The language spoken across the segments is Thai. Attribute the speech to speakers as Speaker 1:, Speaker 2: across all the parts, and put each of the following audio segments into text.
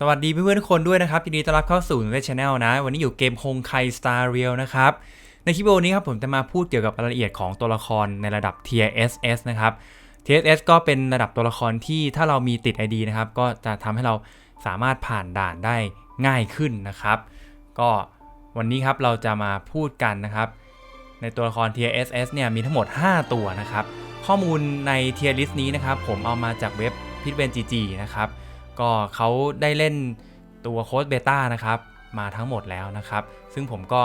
Speaker 1: สวัสดีเพื่อนๆทุกคนด้วยนะครับยินดีต้อนรับเข้าสู่เวชแนลนะ วันนี้อยู่เกมโฮงไคสตาร์เรียลนะครับ ในคลิปวิดีโอนี้ครับผมจะมาพูดเกี่ยวกับรายละเอียดของตัวละครในระดับ Tier SS นะครับ Tier SS ก็เป็นระดับตัวละครที่ถ้าเรามีติด ID นะครับ ก็จะทำให้เราสามารถผ่านด่านได้ง่ายขึ้นนะครับ ก็วันนี้ครับเราจะมาพูดกันนะครับ ในตัวละคร Tier SS เนี่ยมีทั้งหมด 5 ตัวนะครับ ข้อมูลใน Tier List นี้นะครับผมเอามาจากเว็บพิทเวนจีจีนะครับ ก็เขาได้เล่นตัวโค้ดเบต้านะครับมาทั้งหมดแล้วนะครับ ซึ่งผมก็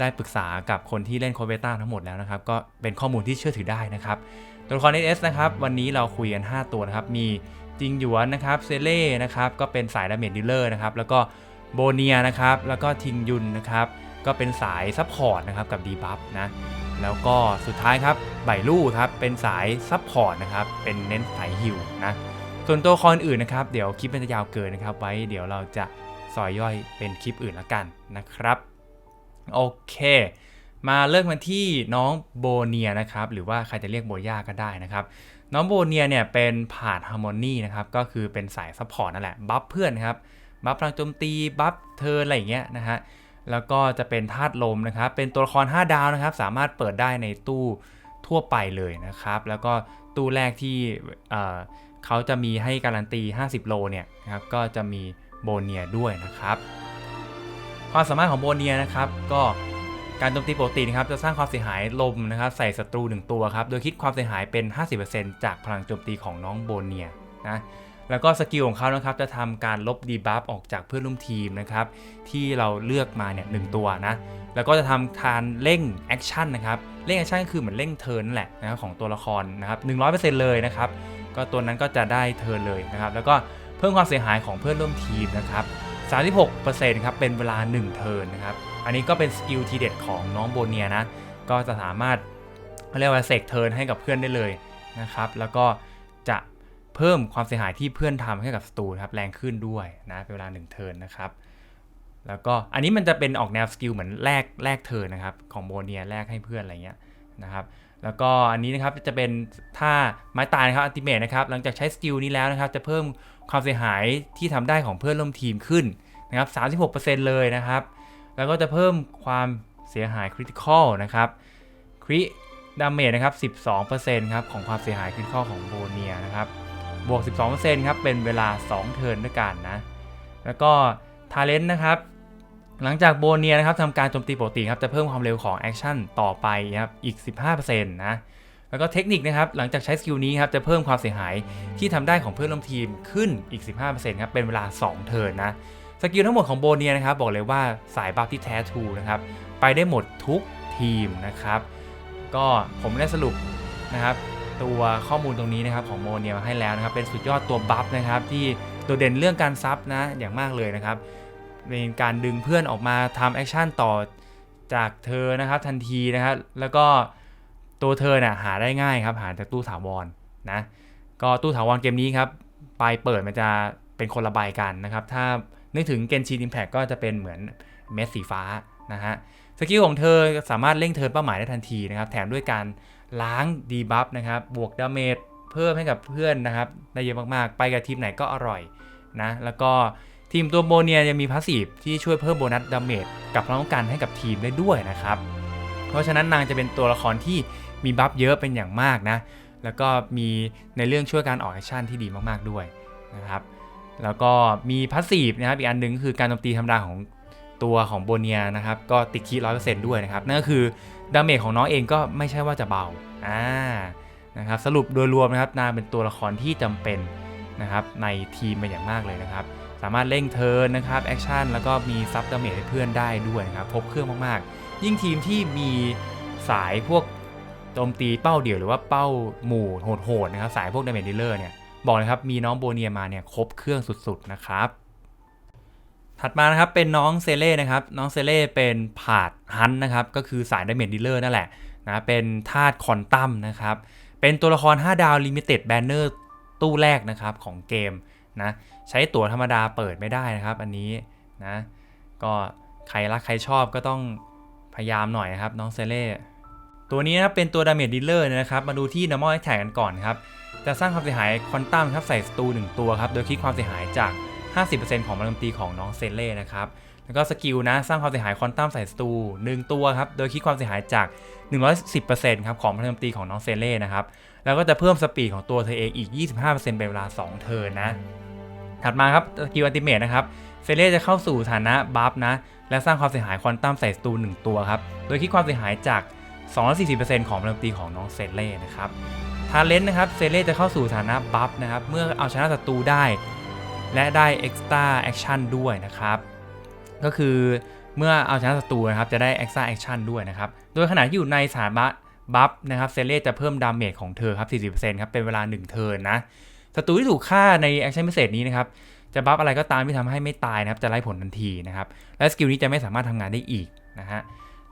Speaker 1: ได้ปรึกษากับคนที่เล่นโค้ดเบต้าทั้งหมดแล้วนะครับ ก็เป็นข้อมูลที่เชื่อถือได้นะครับ ตัวละคร SS นะครับวันนี้เราคุยกัน 5 ตัวนะครับ มีจิงหยวนนะครับเซเล่นะครับก็เป็นสายดาเมจดิลเลอร์นะครับแล้วก็โบเนียนะครับแล้วก็ทิงยุนนะครับก็เป็นสายซัพพอร์ตนะครับกับดีบัฟนะแล้วก็สุดท้ายครับไบลู่ครับเป็นสายซัพพอร์ตนะครับเป็นเน้นสายฮิลนะ ส่วนตัวละครอื่นนะครับ เดี๋ยวคลิปมันจะยาวเกินนะครับ ไว้เดี๋ยวเราจะซอยย่อยเป็นคลิปอื่นละกันนะครับ โอเค มาเริ่มกันที่น้องโบเนียนะครับ หรือว่าใครจะเรียกโบย่าก็ได้นะครับ น้องโบเนียเนี่ยเป็นผ่านฮาร์โมนีนะครับ ก็คือเป็นสายซัพพอร์ตนั่นแหละ บัฟเพื่อนครับ บัฟพลังโจมตี บัฟเทิร์นอะไรอย่างเงี้ยนะฮะ แล้วก็จะเป็นธาตุลมนะครับ เป็นตัวละคร 5 ดาวนะครับ สามารถเปิดได้ในตู้ทั่วไปเลยนะครับ แล้วก็ตู้แรกที่ เขาจะมีให้การันตี 50 โลเนี่ยนะครับก็จะมีโบเนียด้วยนะครับ ความสามารถของโบเนียนะครับก็การโจมตีปกตินะครับจะสร้างความเสียหายลมนะครับใส่ศัตรู 1 ตัวครับโดยคิดความเสียหายเป็น 50%จากพลังโจมตีของน้องโบเนียนะแล้วก็สกิลของเขานะครับจะทำการลบดีบัฟออกจากเพื่อนร่วมทีมนะครับที่เราเลือกมาเนี่ยหนึ่งตัวนะแล้วก็จะทำการเร่งแอคชั่นนะครับเร่งแอคชั่นก็คือเหมือนเร่งเทิร์นนั่นแหละนะครับของตัวละครนะครับ100%เลยนะครับ ก็ตัวนั้นก็จะได้เทิร์นเลยนะครับ แล้วก็เพิ่มความเสียหายของเพื่อนร่วมทีมนะครับ 36%ครับเป็นเวลา 1 เทิร์นนะครับ อันนี้ก็เป็นสกิลทีเด็ดของน้องโบเนียนะ ก็จะสามารถเรียกว่าเสกเทิร์นให้กับเพื่อนได้เลยนะครับ แล้วก็จะเพิ่มความเสียหายที่เพื่อนทำให้กับศัตรูนะครับแรงขึ้นด้วยนะเป็นเวลา 1 เทิร์นนะครับแล้วก็อันนี้มันจะเป็นออกแนวสกิลเหมือนแลกแลกเทิร์นนะครับของโบเนียแลกให้เพื่อนอะไรเงี้ยนะครับ แล้วก็อันนี้นะครับจะเป็นท่าไม้ตายนะครับอัลติเมทนะครับหลังจากใช้สกิลนี้แล้วนะครับจะเพิ่มความเสียหายที่ทำได้ของเพื่อนร่วมทีมขึ้นนะครับ36%เลยนะครับ แล้วก็จะเพิ่มความเสียหายคริติคอลนะครับคริดาเมจนะครับ12%ครับของความเสียหายคริติคอลของโบเนียนะครับบวก 12%ครับเป็นเวลา 2 เทิร์นด้วยกันนะแล้วก็ทาเลนต์นะครับ หลังจากโบเนียนะครับทำการโจมตีปกติครับจะเพิ่มความเร็วของแอคชั่นต่อไปนะครับอีก 15%นะแล้วก็เทคนิคนะครับหลังจากใช้สกิลนี้ครับจะเพิ่มความเสียหายที่ทำได้ของเพื่อนร่วมทีมขึ้นอีก 15%ครับเป็นเวลา 2 เทิร์นนะสกิลทั้งหมดของโบเนียนะครับบอกเลยว่าสายบัฟที่แท้ทรูนะครับไปได้หมดทุกทีมนะครับก็ผมได้สรุปนะครับตัวข้อมูลตรงนี้นะครับของโมเนียมาให้แล้วนะครับเป็นสุดยอดตัวบัฟนะครับที่โดดเด่นเรื่องการซับนะอย่างมากเลยนะครับ เป็นการดึงเพื่อนออกมาทำแอคชั่นต่อจากเธอนะครับทันทีนะครับแล้วก็ตัวเธอน่ะหาได้ง่ายครับหาจากตู้ถาวรนะก็ตู้ถาวรเกมนี้ครับปลายเปิดมันจะเป็นคนละใบกันนะครับ ถ้านึกถึงเกนชินอิมแพ t ก็จะเป็นเหมือนเม็ดสีฟ้านะฮะสกิลของเธอสามารถเร่งเทินเป้าหมายได้ทันทีนะครับ แถมด้วยการล้างดีบัฟนะครับ บวกดาเมจเพิ่มให้กับเพื่อนนะครับ ได้เยอะมากๆ ไปกับทีมไหนก็อร่อยนะ แล้วก็ ทีมตัวโบเนียยังมีพาสซีฟที่ช่วยเพิ่มโบนัสดาเมจกับพลังต้องการให้กับทีมได้ด้วยนะครับ เพราะฉะนั้นนางจะเป็นตัวละครที่มีบัฟเยอะเป็นอย่างมากนะ แล้วก็มีในเรื่องช่วยการออกแอคชั่นที่ดีมากๆด้วยนะครับแล้วก็มีพาสซีฟนะครับอีกอันหนึงคือการโจมตีธรรมดาของตัวของโบเนียนะครับก็ติดคีร้อยเปอร์เซ็นต์ด้วยนะครับนั่นก็คือดาเมจของน้องเองก็ไม่ใช่ว่าจะเบาอ่านะครับสรุปโดยรวมนะครับนางเป็นตัวละครที่จำเป็นนะครับในทีมเป็นอย่างมากเลยนะครับ สามารถเร่งเทิร์นนะครับแอคชั่นแล้วก็มีซับดาเมจให้เพื่อนได้ด้วยนะครับครบเครื่องมากๆ ยิ่งทีมที่มีสายพวกโจมตีเป้าเดี่ยวหรือว่าเป้าหมู่โหดๆนะครับสายพวกดาเมจดีลเลอร์เนี่ยบอกเลยครับมีน้องโบเนียมาเนี่ยครบเครื่องสุดๆนะครับถัดมานะครับเป็นน้องเซเล่นะครับน้องเซเล่เป็นผาดฮันนะครับก็คือสายดาเมจดีลเลอร์นั่นแหละนะเป็นธาตุคอนตัมนะครับเป็นตัวละคร 5 ดาวลิมิเต็ดแบนเนอร์ตู้แรกนะครับของเกม นะใช้ตั๋วธรรมดาเปิดไม่ได้นะครับ อันนี้นะก็ใครรักใครชอบก็ต้องพยายามหน่อยนะครับน้องเซเล่ตัวนี้นะเป็นตัวดาเมจดีลเลอร์นะครับมาดูที่ normal attack กันก่อนครับจะสร้างความเสียหายควอนตัมครับใส่สตูหนึ่งตัวครับโดยคิดความเสียหายจาก 50%ของพลังโจมตีของน้องเซเล่นะครับ แล้วก็สกิลนะสร้างความเสียหายควอนตัมใส่ศัตรู1ตัวครับ โดยคิดความเสียหายจาก 110%ครับของพลังโจมตีของน้องเซเล่นะครับ แล้วก็จะเพิ่มสปีดของตัวเธอเองอีก 25%เป็นเวลา 2 เทิร์นนะ ถัดมาครับสกิลอัลติเมทนะครับ เซเล่จะเข้าสู่ฐานะบัฟนะ และสร้างความเสียหายควอนตัมใส่ศัตรู1ตัวครับ โดยคิดความเสียหายจาก 240%ของพลังโจมตีของน้องเซเล่นะครับทาเลนต์นะครับ เซเล่จะเข้าสู่ฐานะบัฟนะครับ เมื่อเอาชนะศัตรูได้ และได้ Extra Action ด้วยนะครับ ก็คือเมื่อเอาชนะศัตรูนะครับจะได้ Extra Action ด้วยนะครับ โดยขณะที่อยู่ในสถานะบัฟนะครับเซเล่จะเพิ่มดาเมจของเธอครับ 40%ครับเป็นเวลา 1 เทิร์นนะศัตรูที่ถูกฆ่าในแอคชั่นพิเศษนี้นะครับจะบัฟอะไรก็ตามที่ทำให้ไม่ตายนะครับจะไล่ผลทันทีนะครับและสกิลนี้จะไม่สามารถทำงานได้อีกนะฮะ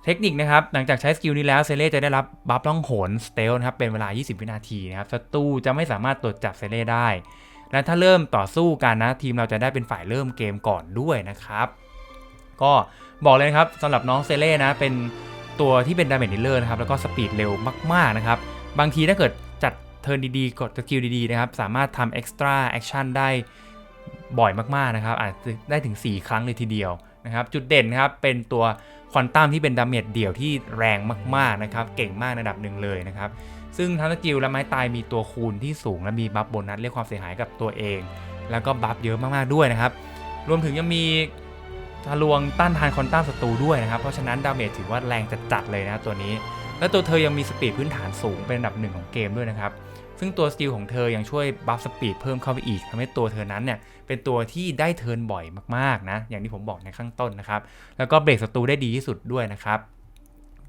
Speaker 1: เทคนิคนะครับหลังจากใช้สกิลนี้แล้วเซเล่จะได้รับบัฟล่องหนสเตลนะครับเป็นเวลา 20 วินาทีนะครับศัตรูจะไม่สามารถตรวจจับเซเล่ได้ และถ้าเริ่มต่อสู้กันนะ ทีมเราจะได้เป็นฝ่ายเริ่มเกมก่อนด้วยนะครับ ก็บอกเลยนะครับสำหรับน้องเซเล่นะ เป็นตัวที่เป็นดาเมจดิลเลอร์นะครับ แล้วก็สปีดเร็วมาก ๆ นะครับ บางทีถ้าเกิดจัดเทิร์นดีๆ กดสกิลดีๆ นะครับ สามารถทำเอ็กซ์ตร้าแอคชั่นได้บ่อยมากๆ นะครับ อาจจะได้ถึง 4 ครั้งเลยทีเดียวนะครับ จุดเด่นนะครับ เป็นตัวควอนตัมที่เป็นดาเมจเดี่ยวที่แรงมากๆ นะครับ เก่งมากในระดับหนึ่งเลยนะครับ ซึ่งทั้งสกิลและไม้ตายมีตัวคูณที่สูงและมีบัฟโบนัสเรียกความเสียหายกับตัวเอง แล้วก็บัฟเยอะมากๆด้วยนะครับ รวมถึงยังมีทะลวงต้านทานคอนตัมศัตรูด้วยนะครับ เพราะฉะนั้นดาเมจถือว่าแรงจัดๆเลยนะตัวนี้ และตัวเธอยังมีสปีดพื้นฐานสูงเป็นอันดับหนึ่งของเกมด้วยนะครับ ซึ่งตัวสกิลของเธอยังช่วยบัฟสปีดเพิ่มเข้าไปอีกทำให้ตัวเธอนั้นเนี่ยเป็นตัวที่ได้เทิร์นบ่อยมากๆนะ อย่างที่ผมบอกในข้างต้นนะครับ แล้วก็เบรกศัตรูได้ดีที่สุดด้วยนะครับ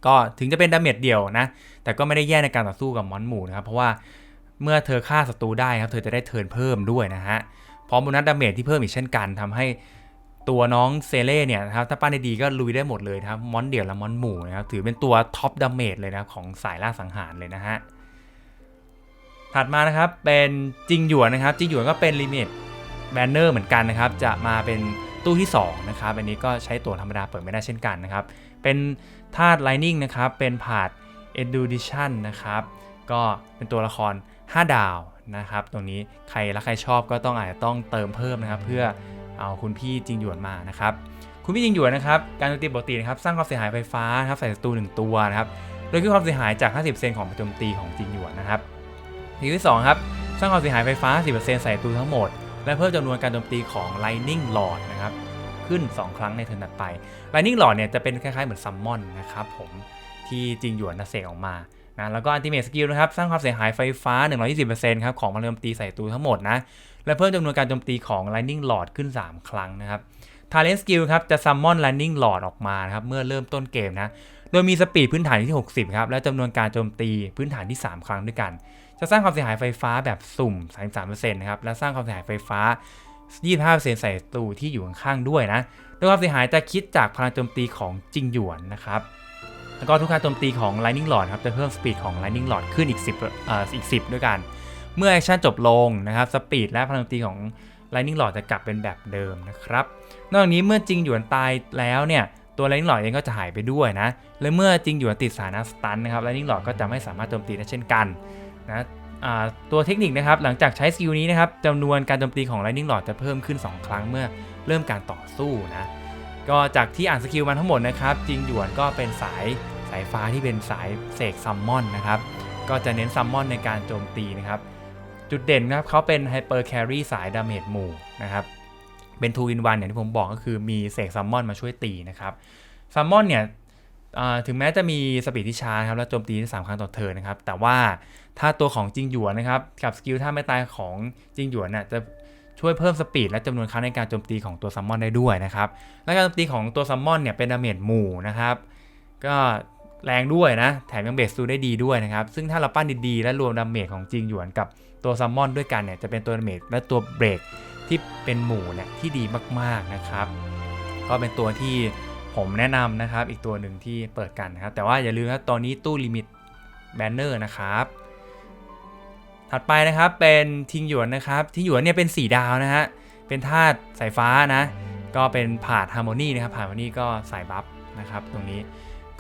Speaker 1: ก็ถึงจะเป็นดาเมจเดี่ยวนะ แต่ก็ไม่ได้แย่ในการต่อสู้กับมอนหมู่นะครับ เพราะว่าเมื่อเธอฆ่าศัตรูได้ครับ เธอจะได้เทิร์นเพิ่มด้วยนะฮะ พร้อมโบนัสดาเมจที่เพิ่มอีกเช่นกันทำให้ตัวน้องเซเล่เนี่ยนะครับ ถ้าปั้นได้ดีก็ลุยได้หมดเลยครับ มอนเดี่ยวและมอนหมู่นะครับ ถือเป็นตัวท็อปดาเมจเลยนะของสายล่าสังหารเลยนะฮะ ถัดมานะครับเป็นจิงหยวนนะครับ จิงหยวนก็เป็นลิมิตแบนเนอร์เหมือนกันนะครับ จะมาเป็นตู้ที่2นะครับ อันนี้ก็ใช้ตัวธรรมดาเปิดไม่ได้เช่นกันนะครับ เป็น ธาตุไลนิ่งนะครับ เป็นผาด Education นะครับ ก็เป็นตัวละคร 5 ดาวนะครับ ตรงนี้ใครรักใครชอบก็ต้องอาจจะต้องเติมเพิ่มนะครับ เพื่อเอาคุณพี่จิงหยวนมานะครับ คุณพี่จิงหยวนนะครับ การโจมตีปกตินะครับ สร้างความเสียหายไฟฟ้านะครับใส่ศัตรู1ตัวนะครับ โดยคือความเสียหายจาก 50%ของโจมตีของจิงหยวนนะครับทีที่2ครับ สร้างความเสียหายไฟฟ้า 10%ใส่ศัตรูทั้งหมด และเพิ่มจำนวนการโจมตีของ Lightning Lord นะครับ ขึ้น 2 ครั้งในเทิร์นถัดไป Lightning Lord เนี่ยจะเป็นคล้ายๆเหมือนซัมมอนนะครับผมที่จริงหยวนนะเสกออกมานะแล้วก็อันติเมทสกิลนะครับ สร้างความเสียหายไฟฟ้า 120%ครับ ของพลังโจมตีใส่ตัวทั้งหมดนะ และเพิ่มจำนวนการโจมตีของ Lightning Lord ขึ้น 3 ครั้งนะครับทาเลนสกิลครับ จะซัมมอน Lightning Lord ออกมานะครับ เมื่อเริ่มต้นเกมนะ โดยมีสปีดพื้นฐานที่ 60 ครับ และจำนวนการโจมตีพื้นฐานที่ 3 ครั้งด้วยกัน จะสร้างความเสียหายไฟฟ้าแบบสุ่ม 33%นะครับ และสร้างความเสียหายไฟฟ้า 25%ใส่ตูที่อยู่ข้างๆด้วยนะโดยความเสียหายจะคิดจากพลังโจมตีของจิงหยวนนะครับแล้วก็ทุกการโจมตีของ Lightning Lord ครับจะเพิ่มสปีดของ Lightning Lord ขึ้นอีก 10เอ่ออีก 10 ด้วยกัน เมื่อแอคชั่นจบลงนะครับสปีดและพลังโจมตีของ Lightning Lord จะกลับเป็นแบบเดิมนะครับ นอกจากนี้เมื่อจิงหยวนตายแล้วเนี่ยตัว Lightning Lord เองก็จะหายไปด้วยนะและเมื่อจิงหยวนติดสถานะสตันนะครับ Lightning Lord ก็จะไม่สามารถโจมตีได้เช่นกันนะ ตัวเทคนิคนะครับหลังจากใช้สกิลนี้นะครับจำนวนการโจมตีของ Lightning Lord จะเพิ่มขึ้น 2 ครั้งเมื่อเริ่มการต่อสู้นะก็จากที่อ่านสกิลมาทั้งหมดนะครับจิงหยวนก็เป็นสายสายฟ้าที่เป็นสายเสกซัมมอนนะครับก็จะเน้นซัมมอนในการโจมตีนะครับจุดเด่นนะครับเขาเป็นไฮเปอร์แครี่สายดาเมจหมู่นะครับเป็น2 in 1อย่างที่ผมบอกก็คือมีเสกซัมมอนมาช่วยตีนะครับซัมมอนเนี่ย ถึงแม้จะมีสปีดที่ช้าครับแล้วโจมตีได้สามครั้งต่อเทิร์นนะครับ แต่ว่าถ้าตัวของจิงหยวนนะครับ กับสกิลท่าไม่ตายของจิงหยวนน่ะจะช่วยเพิ่มสปีดและจำนวนครั้งในการโจมตีของตัวซัมมอนได้ด้วยนะครับ และการโจมตีของตัวซัมมอนเนี่ยเป็นดาเมจหมู่นะครับ ก็แรงด้วยนะ แถมยังเบสซูได้ดีด้วยนะครับ ซึ่งถ้าเราปั้นดีๆ และรวมดาเมจของจิงหยวนกับตัวซัมมอนด้วยกันเนี่ยจะเป็นตัวดาเมจและตัวเบรกที่เป็นหมู่เนี่ยที่ดีมากๆนะครับ ก็เป็นตัวที่ ผมแนะนำนะครับอีกตัวหนึ่งที่เปิดกันนะครับ แต่ว่าอย่าลืมนะตอนนี้ตู้ลิมิตแบนเนอร์นะครับถัดไปนะครับเป็นทิงหยวนนะครับทิงหยวนเนี่ยเป็น 4 ดาวนะฮะเป็นธาตุสายฟ้านะ ก็เป็นผาดฮาร์โมนีนะครับผาดฮาร์โมนีก็สายบัฟนะครับตรงนี้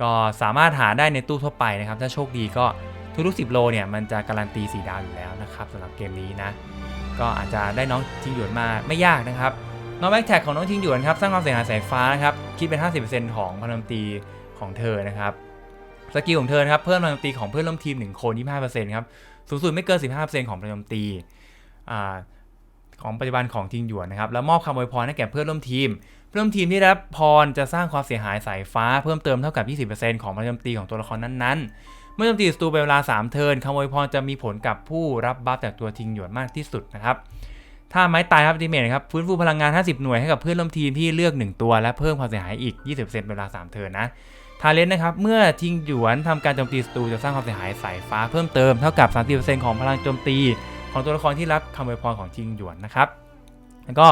Speaker 1: ก็สามารถหาได้ในตู้ทั่วไปนะครับ ถ้าโชคดีก็ทุกๆ10 โลเนี่ยมันจะการันตี 4 ดาวอยู่แล้วนะครับสำหรับเกมนี้นะ ก็อาจจะได้น้องทิงหยวนมาไม่ยากนะครับ น้องแบ็กแท็กของน้องทิงหยวนครับ สร้างความเสียหายสายฟ้านะครับ คิดเป็น 50%ของพลังตีของเธอนะครับ สกิลของเธอครับ เพิ่มพลังตีของเพื่อนร่วมทีม 1 คน 25%ครับ สูงสุดไม่เกิน 15%ของพลังตีของปัจจุบันของทิงหยวนนะครับ แล้วมอบคำอวยพรให้แก่เพื่อนร่วมทีม เพื่อนร่วมทีมที่รับพรจะสร้างความเสียหายสายฟ้าเพิ่มเติมเท่ากับ 20%ของพลังตีของตัวละครนั้นๆ เมื่อโจมตีศัตรูเป็นเวลา 3 เทิร์นคำอวยพรจะมีผลกับผู้รับบัฟจากตัวทิงหยวนมากที่สุดนะครับ ถ้าไม้ตายครับดิเมทครับฟื้นฟูพลังงาน 50 หน่วยให้กับเพื่อนร่วมทีมที่เลือก 1 ตัวและเพิ่มความเสียหายอีก 20%เป็นเวลา 3 เทิร์นนะทาเลนนะครับ เมื่อทิงหยวนทำการโจมตีศัตรูจะสร้างความเสียหายสายฟ้าเพิ่มเติมเท่ากับ 30%ของพลังโจมตี ของตัวละครที่รับคำอวยพรของทิงหยวนนะครับแล้วก็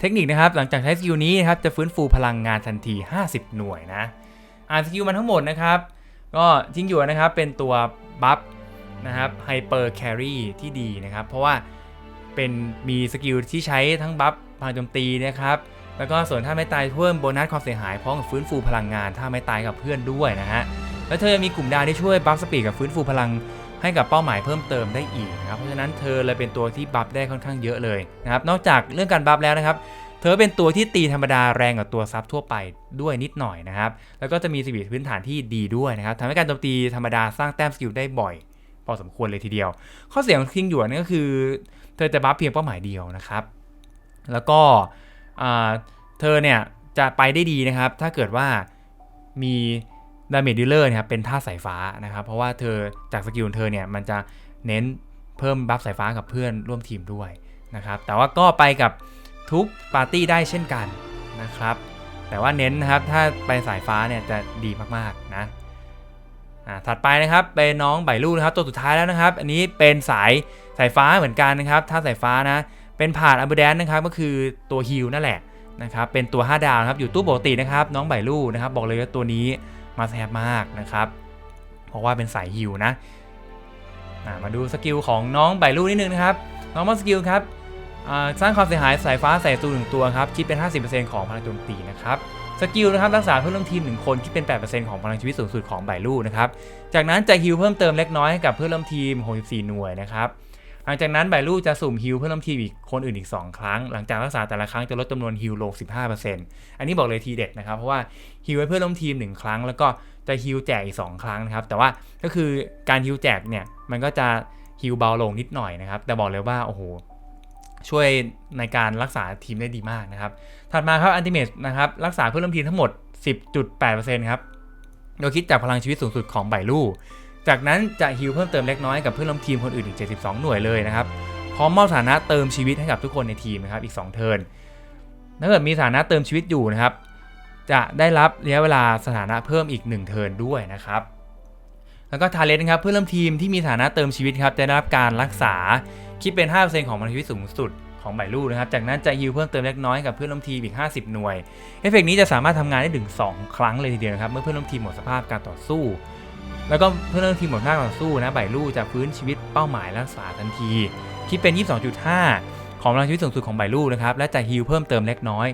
Speaker 1: เทคนิคนะครับหลังจากใช้สกิลนี้นะครับจะฟื้นฟูพลังงานทันที 50 หน่วยนะอ่านสกิลมันทั้งหมดนะครับก็ทิงหยวนนะครับเป็นตัวบัฟนะครับไฮเปอร์แครีที่ดีนะครับเพราะว่า เป็นมีสกิลที่ใช้ทั้งบัฟพลังโจมตีนะครับ แล้วก็ส่วนถ้าไม่ตายเพิ่มโบนัสความเสียหายพร้อมกับฟื้นฟูพลังงาน ถ้าไม่ตายกับเพื่อนด้วยนะฮะ แล้วเธอยังมีกลุ่มดาวที่ช่วยบัฟสปีดกับฟื้นฟูพลังให้กับเป้าหมายเพิ่มเติมได้อีกนะครับ เพราะฉะนั้นเธอเลยเป็นตัวที่บัฟได้ค่อนข้างเยอะเลยนะครับ นอกจากเรื่องการบัฟแล้วนะครับ เธอเป็นตัวที่ตีธรรมดาแรงกว่าตัวซับทั่วไปด้วยนิดหน่อยนะครับ แล้วก็จะมีสปีดพื้นฐานที่ดีด้วยนะครับทำให้การโจมตีธรรมดาสร้างแต้มสกิลได้บ่อยพอสมควรเลยทีเดียว ข้อเสียของคิงหยวนก็คือ เธอจะบัฟเพียงเป้าหมายเดียวนะครับ แล้วก็เธอเนี่ยจะไปได้ดีนะครับ ถ้าเกิดว่ามีดาเมจดิลเลอร์นะครับเป็นท่าสายฟ้านะครับ เพราะว่าเธอจากสกิลของเธอเนี่ยมันจะเน้นเพิ่มบัฟสายฟ้ากับเพื่อนร่วมทีมด้วยนะครับ แต่ว่าก็ไปกับทุกปาร์ตี้ได้เช่นกันนะครับ แต่ว่าเน้นนะครับถ้าไปสายฟ้าเนี่ยจะดีมากๆนะอ่าถัดไปนะครับเป็นน้องไบลูนะครับตัวสุดท้ายแล้วนะครับ อันนี้เป็นสาย สายฟ้าเหมือนกันนะครับถ้าสายฟ้านะ เป็นผ่านอัมเบอร์แดนนะครับก็คือตัวฮิลนั่นแหละนะครับเป็นตัว 5 ดาวครับอยู่ตู้ปกตินะครับน้องไบลูนะครับบอกเลยว่าตัวนี้มาแซบมากนะครับเพราะว่าเป็นสายฮิลนะมาดูสกิลของน้องไบลูนิดนึงนะครับน้องมาสกิลครับสร้างความเสียหายสายฟ้าใส่ตัวหนึ่งตัวครับคิดเป็น 50%ของพลังโจมตีนะครับสกิลนะครับรักษาเพื่อนร่วมทีม1คนคิดเป็น 8%ของพลังชีวิตสูงสุดของไบลูนะครับจากนั้นจะฮิลเพิ่มเติมเล็กน้อยให้กับเพื่อนร่วมทีม64หน่วยนะครับ ลังจากนั้นไบลูจะสุ่มฮิลเพื่อนร่วมทีมอีกคนอื่นอีก 2 ครั้ง หลังจากรักษาแต่ละครั้งจะลดจำนวนฮิลลง 15%อันนี้บอกเลยทีเด็ดนะครับ เพราะว่าฮิลให้เพื่อนร่วมทีม 1 ครั้ง แล้วก็จะฮิลแจกอีก 2 ครั้งนะครับ แต่ว่าก็คือการฮิลแจกเนี่ยมันก็จะฮิลเบาลงนิดหน่อยนะครับ แต่บอกเลยว่าโอ้โหช่วยในการรักษาทีมได้ดีมากนะครับ ถัดมาครับอันติเมตนะครับรักษาเพื่อนร่วมทีมทั้งหมด 10.8%ครับโดยคิดจากพลังชีวิตสูงสุดของไบลู จากนั้นจะฮิลเพิ่มเติมเล็กน้อยกับเพื่อนร่วมทีมคนอื่นอีก 72 หน่วยเลยนะครับ พร้อมมอบสถานะเติมชีวิตให้กับทุกคนในทีมนะครับอีก 2 เทิร์น ถ้าเกิดมีสถานะเติมชีวิตอยู่นะครับ จะได้รับระยะเวลาสถานะเพิ่มอีก 1 เทิร์นด้วยนะครับ แล้วก็ทาเลนนะครับเพื่อนร่วมทีมที่มีสถานะเติมชีวิตครับจะได้รับการรักษาคิดเป็น 5%ของพลังชีวิตสูงสุดของไบลูนะครับ จากนั้นจะฮิลเพิ่มเติมเล็กน้อยกับเพื่อนร่วมทีมอีก 50 หน่วย เอฟเฟกต์นี้จะสามารถทำงานได้ถึง 2 ครั้งเลยทีเดียวนะครับ เมื่อเพื่อนร่วมทีมหมดสภาพการต่อสู้ แล้วก็เพื่อนร่วมทีมหมดสภาพการต่อสู้นะไบลูจะฟื้นชีวิตเป้าหมายรักษาทันที คิดเป็น 22.5 ของพลังชีวิตสูงสุดของไบลูนะครับ และจะฮิลเพิ่มเติมเล็กน้อย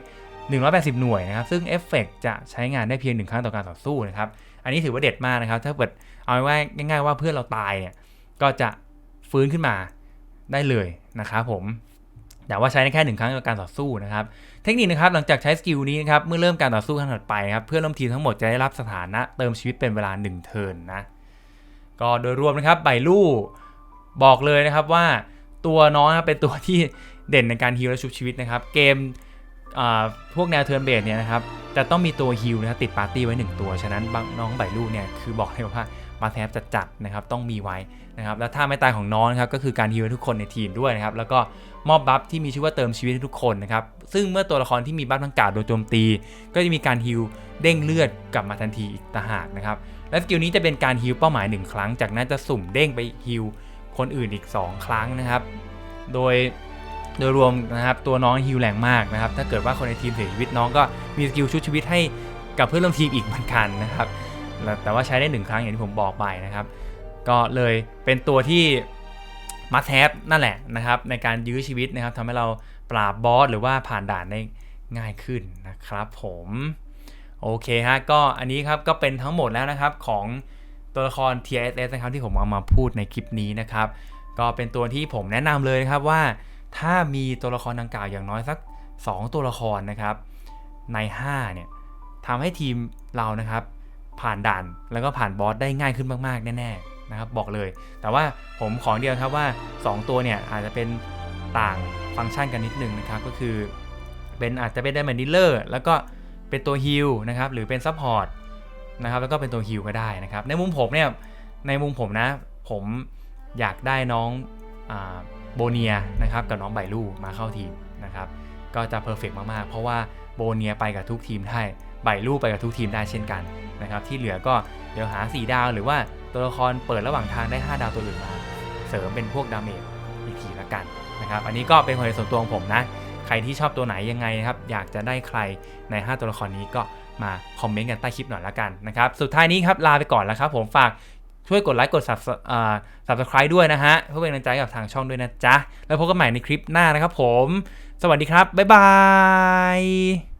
Speaker 1: 180 หน่วยนะครับ ซึ่งเอฟเฟกต์จะใช้งานได้เพียงหนึ่งครั้งต่อการต่อสู้นะครับ อันนี้ถือว่าเด็ดมากนะครับ ถ้าเกิดเอาไว้ง่ายๆว่าเพื่อนเราตายเนี่ย ก็จะฟื้นขึ้นมาได้เลยนะครับผม แต่ว่าใช้ได้แค่หนึ่งครั้งในการต่อสู้นะครับ เทคนิคนะครับหลังจากใช้สกิลนี้นะครับเมื่อเริ่มการต่อสู้ครั้งถัดไปครับเพื่อนร่วมทีมทั้งหมดจะได้รับสถานะเติมชีวิตเป็นเวลา 1 เทิร์นนะก็โดยรวมนะครับใบลู่บอกเลยนะครับว่าตัวน้องนะครับเป็นตัวที่เด่นในการฮีลและชุบชีวิตนะครับ เกม พวกแนวเทิร์นเบสเนี่ยนะครับจะต้องมีตัวฮิลนะครับติดปาร์ตี้ไว้ 1 ตัว ฉะนั้นน้องไบลูเนี่ยคือบอกเลยว่ามาแทบจะจัดนะครับต้องมีไว้นะครับแล้วท่าไม่ตายของน้องนะครับก็คือการฮิลทุกคนในทีมด้วยนะครับแล้วก็มอบบัฟที่มีชื่อว่าเติมชีวิตให้ทุกคนนะครับซึ่งเมื่อตัวละครที่มีบัฟทั้งกาดโดยโจมตี ก็จะมีการฮิลเด้งเลือดกลับมาทันทีอีกต่างหากนะครับและสกิลนี้จะเป็นการฮิลเป้าหมาย 1 ครั้ง จากนั้นจะสุ่มเด้งไปฮิลคนอื่นอีก 2 ครั้งนะครับโดย โดยรวมนะครับตัวน้องฮิลแรงมากนะครับถ้าเกิดว่าคนในทีมเสียชีวิตน้องก็มีสกิลชุดชีวิตให้กับเพื่อนร่วมทีมอีกเหมือนกันนะครับแต่ว่าใช้ได้1ครั้งอย่างที่ผมบอกไปนะครับ ก็เลยเป็นตัวที่มัดแทบนั่นแหละนะครับในการยื้อชีวิตนะครับทำให้เราปราบบอสหรือว่าผ่านด่านได้ง่ายขึ้นนะครับผมโอเคฮะก็อันนี้ครับก็เป็นทั้งหมดแล้วนะครับของตัวละคร TSS นะครับที่ผมเอามาพูดในคลิปนี้นะครับ ก็เป็นตัวที่ผมแนะนำเลยนะครับว่า ถ้ามีตัวละครดังกล่าวอย่างน้อยสัก 2 ตัวละครนะครับใน5เนี่ยทำให้ทีมเรานะครับ ผ่านด่านแล้วก็ผ่านบอสได้ง่ายขึ้นมากๆ แน่ๆนะครับบอกเลย แต่ว่าผมขอเดียวครับว่า 2 ตัวเนี่ยอาจจะเป็นต่างฟังก์ชันกันนิดนึงนะครับก็คือ เป็นอาจจะเป็นไดมอนดิลเลอร์แล้วก็เป็นตัวฮิลนะครับหรือเป็นซัพพอร์ตนะครับแล้วก็เป็นตัวฮิลก็ได้นะครับในมุมผมเนี่ยในมุมผมนะผมอยากได้น้องอ โบเนียนะครับกับน้องไบลูมาเข้าทีมนะครับก็จะเพอร์เฟกมากๆ เพราะว่าโบเนียไปกับทุกทีมได้ไบลูไปกับทุกทีมได้เช่นกันนะครับที่เหลือก็เดี๋ยวหา 4 ดาวหรือว่าตัวละครเปิดระหว่างทางได้ 5 ดาวตัวอื่นมา เสริมเป็นพวกดาเมจอีกทีละกันนะครับอันนี้ก็เป็นความเห็นส่วนตัวของผมนะ ใครที่ชอบตัวไหนยังไงนะครับอยากจะได้ใครใน 5 ตัวละครนี้ก็มาคอมเมนต์กันใต้คลิปหน่อยละกันนะครับสุดท้ายนี้ครับลาไปก่อนแล้วครับผมฝาก ช่วยกดไลค์กด Subs- อ่า subscribe ด้วยนะฮะ เพื่อเป็นกำลังใจกับทางช่องด้วยนะจ๊ะ แล้วพบกันใหม่ในคลิปหน้านะครับผม สวัสดีครับ บ๊ายบาย